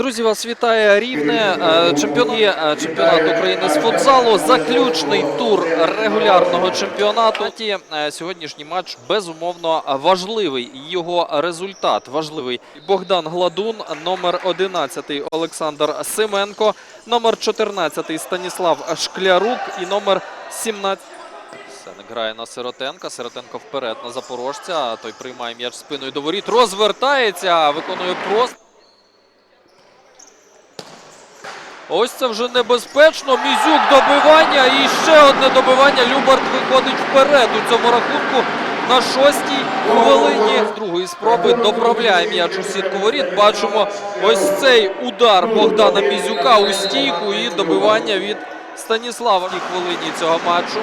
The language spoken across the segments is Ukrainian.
Друзі, вас вітає Рівне. Е, Чемпіон е, чемпіонат України з футзалу. Заключний тур регулярного чемпіонату. Е, Сьогоднішній матч безумовно важливий. Його результат важливий. Богдан Гладун, номер 11 Олександр Семенко, номер 14 Станіслав Шклярук і номер 17 Сенек грає на Сиротенка. Сиротенко вперед на запорожця. Той приймає м'яч спиною до воріт. Розвертається, виконує просто. Ось це вже небезпечно. Мізюк добивання. І ще одне добивання. Любарт виходить вперед у цьому рахунку. На шостій хвилині з другої спроби доправляє м'яч у сітку воріт. Бачимо ось цей удар Богдана Мізюка у стійку і добивання від Станіслава в хвилині цього матчу.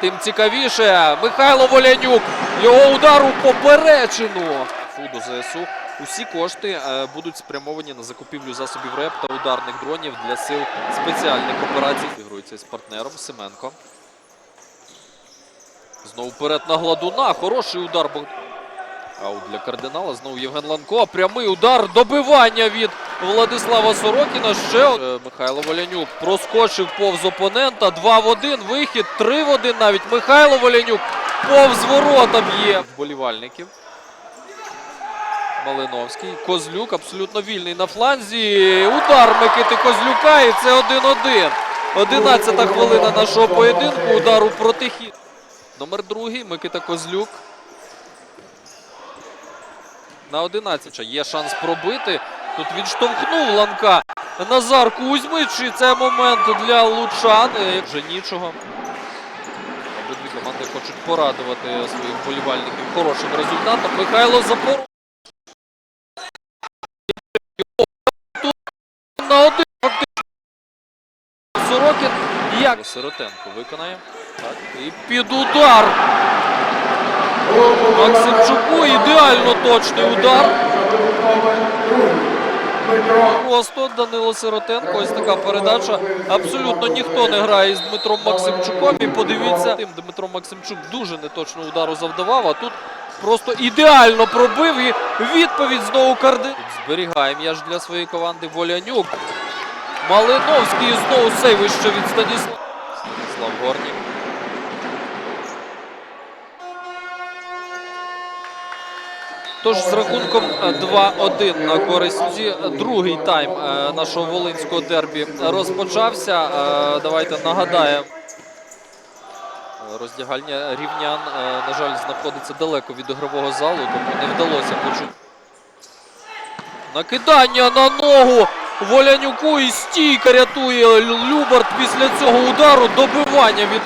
Тим цікавіше Михайло Волянюк. Його удар у поперечину. Фуду ЗСУ. Усі кошти е, будуть спрямовані на закупівлю засобів РЕП та ударних дронів для сил спеціальних операцій. Ігрується з партнером Семенко. Знову вперед на гладуна. Хороший удар. Аут для кардинала. Знову Євген Ланко. Прямий удар. Добивання від Владислава Сорокіна. Ще Е, Михайло Волянюк проскочив повз опонента. 2 в 1. Вихід. 3 в 1 навіть. Михайло Волянюк повз ворота б'є. Вболівальників. Малиновський. Козлюк абсолютно вільний на фланзі. Удар Микити Козлюка. І це 1-1. 11 хвилина нашого поєдинку. Удар у протихід. Номер другий Микита Козлюк. На 11. Є шанс пробити. Тут відштовхнув Ланка. Назар Кузьмич. І це момент для Лучан. Вже нічого. Обидві команди хочуть порадувати своїх вболівальників хорошим результатом. Михайло Запор. Сорокін. Як Сиротенко виконає. Так. І під удар. Максимчуку ідеально точний удар. Просто Данило Сиротенко. Ось така передача. Абсолютно ніхто не грає з Дмитром Максимчуком. І подивіться, тим Дмитро Максимчук дуже неточно удару завдавав, а тут просто ідеально пробив і відповідь знову карди. Зберігає м'яч для своєї команди Волянюк. Малиновський і знову сейвище від Станіслава. Станіслав Горнік. Тож з рахунком е, 2-1 на користь. Другий тайм е, нашого волинського дербі розпочався. Е, Давайте нагадаємо. Е, Роздягальня рівнян, е, на жаль, знаходиться далеко від ігрового залу, тому не вдалося почути. Накидання на ногу Волянюку і стійка рятує Лю- Любарт після цього удару. Добивання від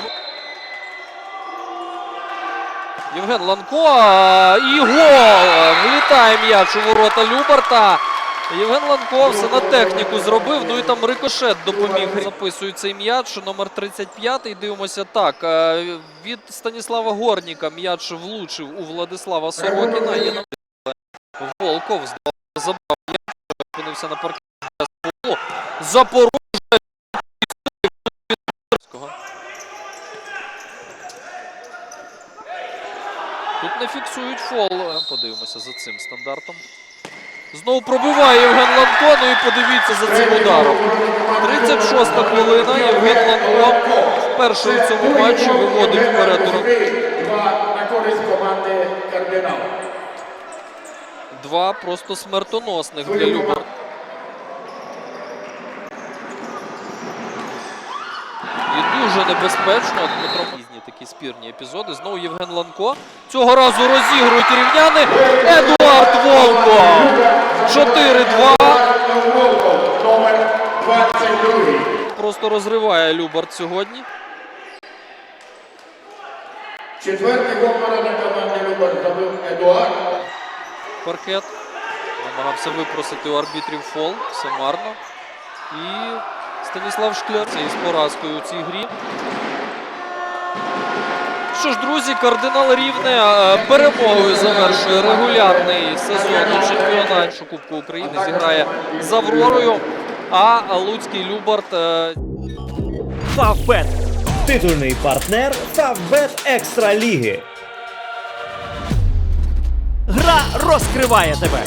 Євген Ланко і гол! Влітає м'яч у ворота Любарта. Євген Ланко все на техніку зробив. Ну і там рикошет допоміг. Записує цей м'яч. Номер 35. Дивимося так. Від Станіслава Горніка м'яч влучив у Владислава Сорокіна. І Волков забрав м'яч, опинився на паркеті фолу. Запорожець. Тут не фіксують фол. Е, Подивимося за цим стандартом. Знову пробиває Євген Ланко. Ну і подивіться за цим ударом. 36-та хвилина. Євген Ланко вперше у цьому матчі виводить вперед. На користь команди кардинал. Два просто смертоносних для Любар. І дуже небезпечно. Дмитро різні такі спірні епізоди. Знову Євген Ланко. Цього разу розігрують рівняни. Едуард Волко. 4-2. Волков, номер 22. Просто розриває Любард сьогодні. Четвертий гол народної команди Любар забив Едуард. Паркет. Намагався випросити у арбітрів фол. Все марно. І Станіслав Шкляр. Із поразкою у цій грі. що ж, друзі, кардинал Рівне е, перемогою завершує регулярний сезон у чемпіонаті Кубку України. Зіграє з Авророю. А Луцький Любарт е, Фавбет. Титульний партнер Фавбет Екстра Ліги. Гра розкриває тебе.